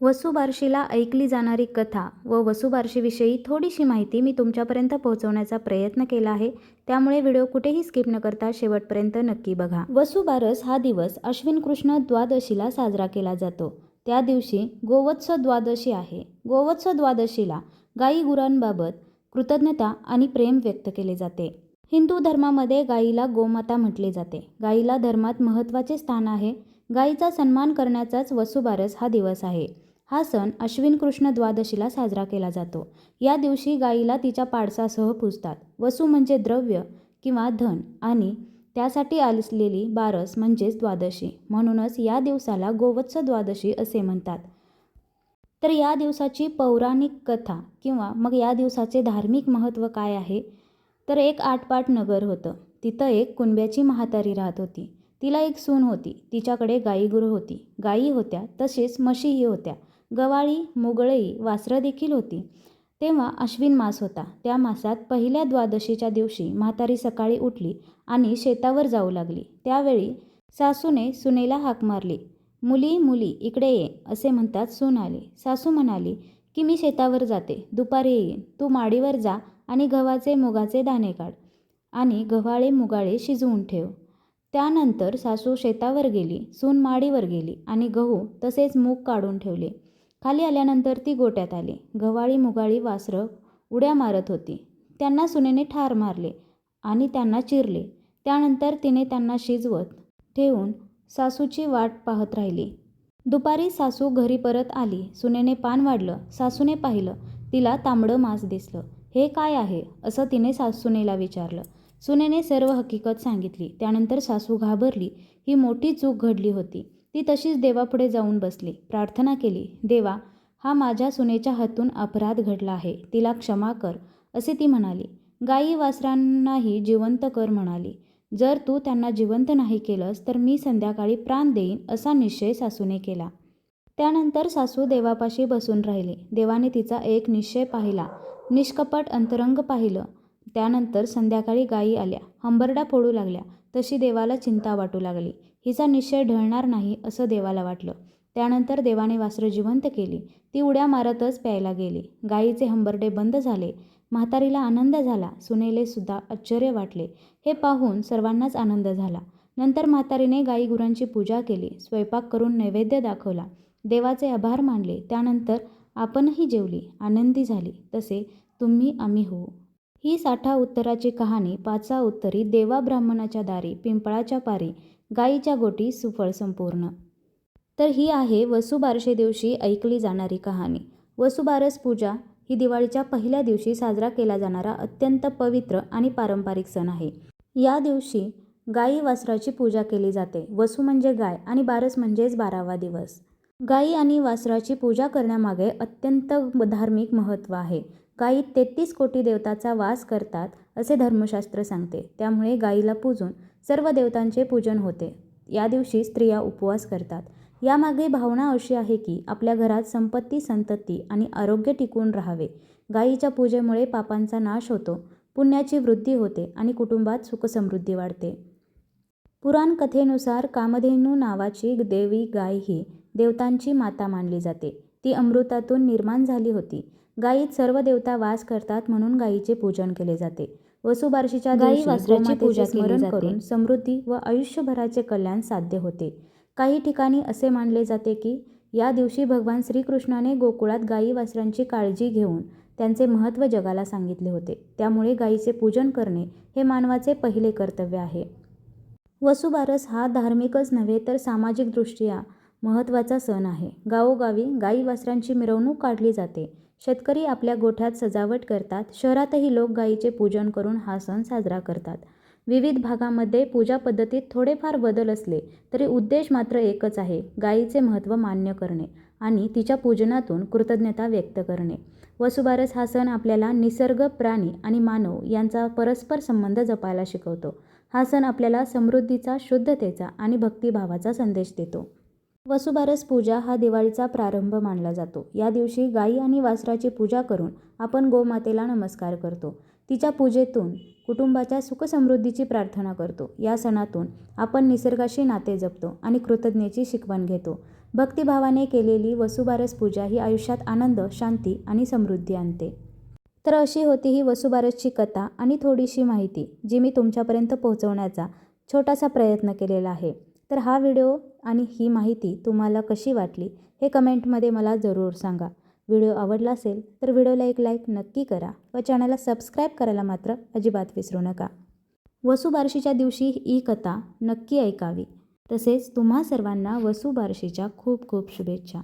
वसुबारशीला ऐकली जाणारी कथा व वसुबारशीविषयी थोडीशी माहिती मी तुमच्यापर्यंत पोहोचवण्याचा प्रयत्न केला आहे. त्यामुळे व्हिडिओ कुठेही स्किप न करता शेवटपर्यंत नक्की बघा. वसुबारस हा दिवस अश्विन कृष्ण द्वादशीला साजरा केला जातो. त्या दिवशी गोवत्स द्वादशी आहे. गोवत्स द्वादशीला गाई गुरांबाबत कृतज्ञता आणि प्रेम व्यक्त केले जाते. हिंदू धर्मामध्ये गाईला गोमाता म्हटले जाते. गाईला धर्मात महत्त्वाचे स्थान आहे. गाईचा सन्मान करण्याचाच वसुबारस हा दिवस आहे. हा सण अश्विन कृष्ण द्वादशीला साजरा केला जातो. या दिवशी गाईला तिच्या पाडसासह पूजतात. वसू म्हणजे द्रव्य किंवा धन आणि त्यासाठी आसलेली बारस म्हणजेच द्वादशी. म्हणूनच या दिवसाला गोवत्स द्वादशी असे म्हणतात. तर या दिवसाची पौराणिक कथा किंवा मग या दिवसाचे धार्मिक महत्त्व काय आहे? तर एक आटपाट नगर होतं. तिथं एक कुणब्याची म्हातारी राहत होती. तिला एक सून होती. तिच्याकडे गाईगुरु होती. गायी होत्या तसेच म्हशीही होत्या. गवाळी मुगळई वासरं देखील होती. तेव्हा अश्विन मास होता. त्या मासात पहिल्या द्वादशीच्या दिवशी म्हातारी सकाळी उठली आणि शेतावर जाऊ लागली. त्यावेळी सासूने सुनेला हाक मारली मुली मुली इकडे ये असे म्हणतात सून आले. सासू म्हणाली की मी शेतावर जाते. दुपारी येईन तू माडीवर जा आणि गव्हाचे मुगाचे दाणे काढ आणि गव्हाळे मुगाळे शिजवून ठेव. त्यानंतर सासू शेतावर गेली सून माडीवर गेली आणि गहू तसेच मूग काढून ठेवले. खाली आल्यानंतर ती गोट्यात आली. गव्हाळी मुगाळी वासरं उड्या मारत होती. त्यांना सुनेने ठार मारले आणि त्यांना चिरले. त्यानंतर तिने त्यांना शिजवत ठेवून सासूची वाट पाहत राहिली. दुपारी सासू घरी परत आली. सुनेने पान वाढलं. सासूने पाहिलं. तिला तांबडं मांस दिसलं. हे काय आहे? असं तिने सासूनेला विचारलं. सुनेने सर्व हकीकत सांगितली. त्यानंतर सासू घाबरली. ही मोठी चूक घडली होती. ती तशीच देवापुढे जाऊन बसली. प्रार्थना केली देवा हा माझ्या सुनेच्या हातून अपराध घडला आहे तिला क्षमा कर असे ती म्हणाली. गायी वासरांनाही जिवंत कर म्हणाली. जर तू त्यांना जिवंत नाही केलंस तर मी संध्याकाळी प्राण देईन असा निश्चय सासूने केला. त्यानंतर सासू देवापाशी बसून राहिली. देवाने तिचा एक निश्चय पाहिला. निष्कपट अंतरंग पाहिलं. त्यानंतर संध्याकाळी गायी आल्या. हंबरडा फोडू लागल्या. तशी देवाला चिंता वाटू लागली. हिचा निश्चय ढळणार नाही असं देवाला वाटलं. त्यानंतर देवाने वासरं जिवंत केली. ती उड्या मारतच प्यायला गेली. गायीचे हंबरडे बंद झाले. म्हातारीला आनंद झाला. सुनेले सुद्धा आश्चर्य वाटले. हे पाहून सर्वांनाच आनंद झाला. नंतर म्हातारीने गाई गुरांची पूजा केली. स्वयंपाक करून नैवेद्य दाखवला. देवाचे आभार मानले. त्यानंतर आपणही जेवली. आनंदी झाली. तसे तुम्ही आम्ही हो ही साठा उत्तराची कहाणी पाचा उत्तरी देवा ब्राह्मणाच्या दारी पिंपळाच्या पारी गाईच्या गोटी सुफळ संपूर्ण. तर ही आहे वसुबारशे दिवशी ऐकली जाणारी कहाणी. वसुबारस पूजा ही दिवाळीच्या पहिल्या दिवशी साजरा केला जाणारा अत्यंत पवित्र आणि पारंपरिक सण आहे. या दिवशी गाई वासराची पूजा केली जाते. वसू म्हणजे गाय आणि बारस म्हणजेच बारावा दिवस. गाई आणि वासराची पूजा करण्यामागे अत्यंत धार्मिक महत्त्व आहे. गायी तेहतीस कोटी देवताचा वास करतात असे धर्मशास्त्र सांगते. त्यामुळे गाईला पूजून सर्व देवतांचे पूजन होते. या दिवशी स्त्रिया उपवास करतात. यामागे भावना अशी आहे की आपल्या घरात संपत्ती संतती आणि आरोग्य टिकून राहावे. गायीच्या पूजेमुळे पापांचा नाश होतो पुण्याची वृद्धी होते आणि कुटुंबात सुखसमृद्धी वाढते. पुराण कथेनुसार कामधेनू नावाची देवी गाय ही देवतांची माता मानली जाते. ती अमृतातून निर्माण झाली होती. गायीत सर्व देवता वास करतात म्हणून गायीचे पूजन केले जाते. वसुबारशीच्या गायी वासराची पूजा स्मरण करून समृद्धी व आयुष्यभराचे कल्याण साध्य होते. काही ठिकाणी असे मानले जाते की या दिवशी भगवान श्रीकृष्णाने गोकुळात गायी वासरांची काळजी घेऊन त्यांचे महत्त्व जगाला सांगितले होते. त्यामुळे गायीचे पूजन करणे हे मानवाचे पहिले कर्तव्य आहे. वसुबारस हा धार्मिकच नव्हे तर सामाजिकदृष्ट्या महत्त्वाचा सण आहे. गावोगावी गाई वासरांची मिरवणूक काढली जाते. शेतकरी आपल्या गोठ्यात सजावट करतात शहरातही लोक गायीचे पूजन करून हा सण साजरा करतात. विविध भागामध्ये पूजा पद्धतीत थोडेफार बदल असले तरी उद्देश मात्र एकच आहे गायीचे महत्त्व मान्य करणे आणि तिच्या पूजनातून कृतज्ञता व्यक्त करणे. वसुबारस हा सण आपल्याला निसर्ग प्राणी आणि मानव यांचा परस्पर संबंध जपायला शिकवतो. हा सण आपल्याला समृद्धीचा शुद्धतेचा आणि भक्तिभावाचा संदेश देतो. वसुबारस पूजा हा दिवाळीचा प्रारंभ मानला जातो. या दिवशी गाई आणि वासराची पूजा करून आपण गोमातेला नमस्कार करतो. तिच्या पूजेतून कुटुंबाच्या सुखसमृद्धीची प्रार्थना करतो. या सणातून आपण निसर्गाशी नाते जपतो आणि कृतज्ञतेची शिकवण घेतो. भक्तिभावाने केलेली वसुबारस पूजा ही आयुष्यात आनंद शांती आणि समृद्धी आणते. तर अशी होती ही वसुबारसची कथा आणि थोडीशी माहिती जी मी तुमच्यापर्यंत पोहोचवण्याचा छोटासा प्रयत्न केलेला आहे. तर हा व्हिडिओ आणि ही माहिती तुम्हाला कशी वाटली हे कमेंटमध्ये मला जरूर सांगा. व्हिडिओ आवडला असेल तर व्हिडिओला एक लाईक नक्की करा व चॅनलला सबस्क्राईब करायला मात्र अजिबात विसरू नका. वसुबारशीच्या दिवशी ही कथा नक्की ऐकावी. तसेच तुम्हा सर्वांना वसुबारशीच्या खूप खूप शुभेच्छा.